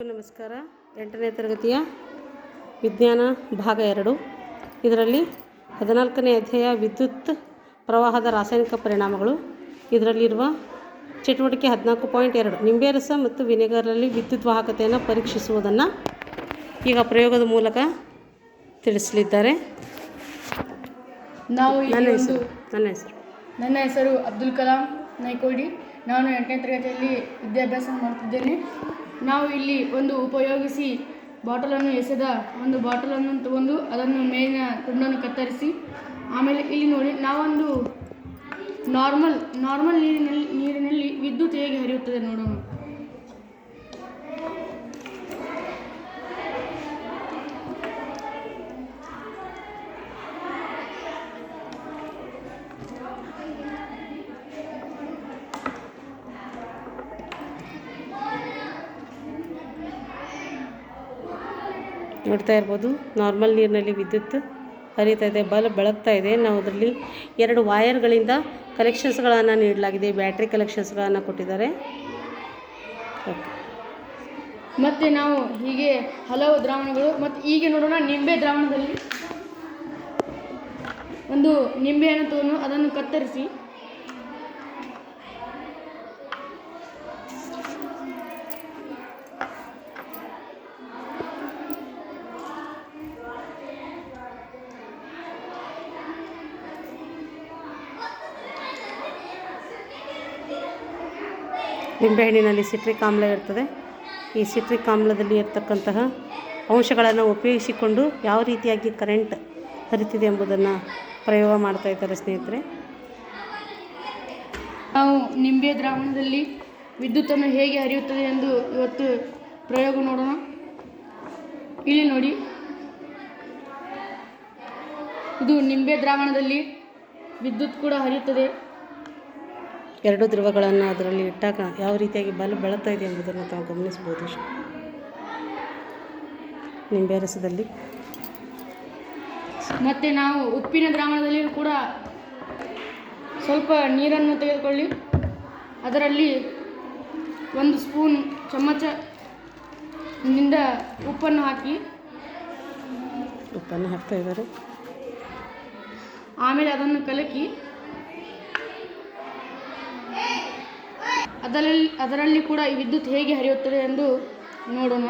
ನಮಸ್ಕಾರ. ಎಂಟನೇ ತರಗತಿಯ ವಿಜ್ಞಾನ ಭಾಗ ಎರಡು. ಇದರಲ್ಲಿ ಹದಿನಾಲ್ಕನೇ ಅಧ್ಯಾಯ ವಿದ್ಯುತ್ ಪ್ರವಾಹದ ರಾಸಾಯನಿಕ ಪರಿಣಾಮಗಳು. ಇದರಲ್ಲಿರುವ ಚಟುವಟಿಕೆ ಹದಿನಾಲ್ಕು ಪಾಯಿಂಟ್ ಎರಡು. ನಿಂಬೆ ರಸ ಮತ್ತು ವಿನೆಗರಲ್ಲಿ ವಿದ್ಯುತ್ ವಾಹಕತೆಯನ್ನು ಪರೀಕ್ಷಿಸುವುದನ್ನು ಈಗ ಪ್ರಯೋಗದ ಮೂಲಕ ತಿಳಿಸಲಿದ್ದಾರೆ. ನಾವು ನನ್ನ ಹೆಸರು ನನ್ನ ಹೆಸರು. ನನ್ನ ಹೆಸರು ಅಬ್ದುಲ್ ಕಲಾಂ ನೈಕೋಡಿ ನಾನು ಎಂಟನೇ ತರಗತಿಯಲ್ಲಿ ವಿದ್ಯಾಭ್ಯಾಸ ಮಾಡುತ್ತಿದ್ದೇನೆ ನಾವು ಇಲ್ಲಿ ಒಂದು ಉಪಯೋಗಿಸಿ ಬಾಟಲನ್ನು ಎಸೆದ ಒಂದು ಬಾಟಲನ್ನು ತಗೊಂಡು ಅದನ್ನು ಮೇಲಿನ ತುಂಡನ್ನು ಕತ್ತರಿಸಿ, ಆಮೇಲೆ ಇಲ್ಲಿ ನೋಡಿ ನಾವೊಂದು ನಾರ್ಮಲ್ ನಾರ್ಮಲ್ ನೀರಿನಲ್ಲಿ ನೀರಿನಲ್ಲಿ ವಿದ್ಯುತ್ ಹೇಗೆ ಹರಿಯುತ್ತದೆ ನೋಡೋಣ. ನೋಡ್ತಾ ಇರ್ಬೋದು. ನಾರ್ಮಲ್ ನೀರಿನಲ್ಲಿ ವಿದ್ಯುತ್ ಹರಿತಾ ಇದೆ, ಬಲ್ಬ್ ಬೆಳಗ್ತಾ ಇದೆ. ನಾವು ಅದರಲ್ಲಿ ಎರಡು ವಾಯರ್ಗಳಿಂದ ಕಲೆಕ್ಷನ್ಸ್ಗಳನ್ನು ನೀಡಲಾಗಿದೆ. ಬ್ಯಾಟ್ರಿ ಕಲೆಕ್ಷನ್ಸ್ಗಳನ್ನು ಕೊಟ್ಟಿದ್ದಾರೆ. ಓಕೆ. ಮತ್ತು ನಾವು ಹೀಗೆ ಹಲವು ದ್ರಾವಣಗಳು ಮತ್ತು ಈಗ ನೋಡೋಣ ನಿಂಬೆ ದ್ರಾವಣದಲ್ಲಿ ಒಂದು ನಿಂಬೆಯನ್ನು ತಗೊಂಡು ಅದನ್ನು ಕತ್ತರಿಸಿ. ನಿಂಬೆಹಣ್ಣಿನಲ್ಲಿ ಸಿಟ್ರಿಕ್ ಆಮ್ಲ ಇರ್ತದೆ. ಈ ಸಿಟ್ರಿಕ್ ಆಮ್ಲದಲ್ಲಿ ಇರ್ತಕ್ಕಂತಹ ಅಂಶಗಳನ್ನು ಉಪಯೋಗಿಸಿಕೊಂಡು ಯಾವ ರೀತಿಯಾಗಿ ಕರೆಂಟ್ ಹರಿತಿದೆ ಎಂಬುದನ್ನು ಪ್ರಯೋಗ ಮಾಡ್ತಾ ಇದ್ದಾರೆ ಸ್ನೇಹಿತರೆ. ನಾವು ನಿಂಬೆ ದ್ರಾವಣದಲ್ಲಿ ವಿದ್ಯುತ್ತನ್ನು ಹೇಗೆ ಹರಿಯುತ್ತದೆ ಎಂದು ಇವತ್ತು ಪ್ರಯೋಗ ನೋಡೋಣ. ಇಲ್ಲಿ ನೋಡಿ. ಇದು ನಿಂಬೆ ದ್ರಾವಣದಲ್ಲಿ ವಿದ್ಯುತ್ ಕೂಡ ಹರಿಯುತ್ತದೆ. ಎರಡು ಧ್ರುವಗಳನ್ನು ಅದರಲ್ಲಿ ಇಟ್ಟಾಗ ಯಾವ ರೀತಿಯಾಗಿ ಬಲ್ಬ್ ಬೆಳಗ್ತಾ ಇದೆ ಎಂಬುದನ್ನು ತಾವು ಗಮನಿಸ್ಬೋದು ನಿಂಬೆ ರಸದಲ್ಲಿ ಮತ್ತು ನಾವು ಉಪ್ಪಿನ ದ್ರಾವಣದಲ್ಲಿ ಕೂಡ ಸ್ವಲ್ಪ ನೀರನ್ನು ತೆಗೆದುಕೊಳ್ಳಿ. ಅದರಲ್ಲಿ ಒಂದು ಸ್ಪೂನ್ ಚಮಚನಿಂದ ಉಪ್ಪನ್ನು ಹಾಕಿ. ಉಪ್ಪನ್ನು ಹಾಕ್ತಾ ಇದ್ದಾರೆ. ಆಮೇಲೆ ಅದನ್ನು ಕಲಕಿ. ಅದರಲ್ಲಿ ಅದರಲ್ಲಿ ಕೂಡ ಈ ವಿದ್ಯುತ್ ಹೇಗೆ ಹರಿಯುತ್ತದೆ ಎಂದು ನೋಡೋಣ.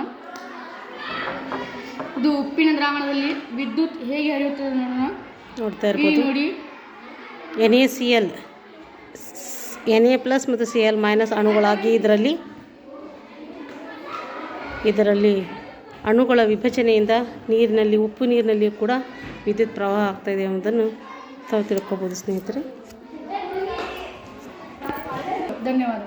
ಇದು ಉಪ್ಪಿನ ದ್ರಾವಣದಲ್ಲಿ ವಿದ್ಯುತ್ ಹೇಗೆ ಹರಿಯುತ್ತದೆ ನೋಡೋಣ. ನೋಡ್ತಾ ಇರ್ಬೋದು. ನೋಡಿ. N A C L N A plus ಮತ್ತು ಸಿ ಎಲ್ ಮೈನಸ್ ಅಣುಗಳಾಗಿ ಇದರಲ್ಲಿ ಇದರಲ್ಲಿ ಅಣುಗಳ ವಿಭಜನೆಯಿಂದ ನೀರಿನಲ್ಲಿ ಉಪ್ಪು ನೀರಿನಲ್ಲಿ ಕೂಡ ವಿದ್ಯುತ್ ಪ್ರವಾಹ ಆಗ್ತಾಯಿದೆ ಎಂಬುದನ್ನು ತಾವು ತಿಳ್ಕೊಬೋದು ಸ್ನೇಹಿತರೆ. ಧನ್ಯವಾದ.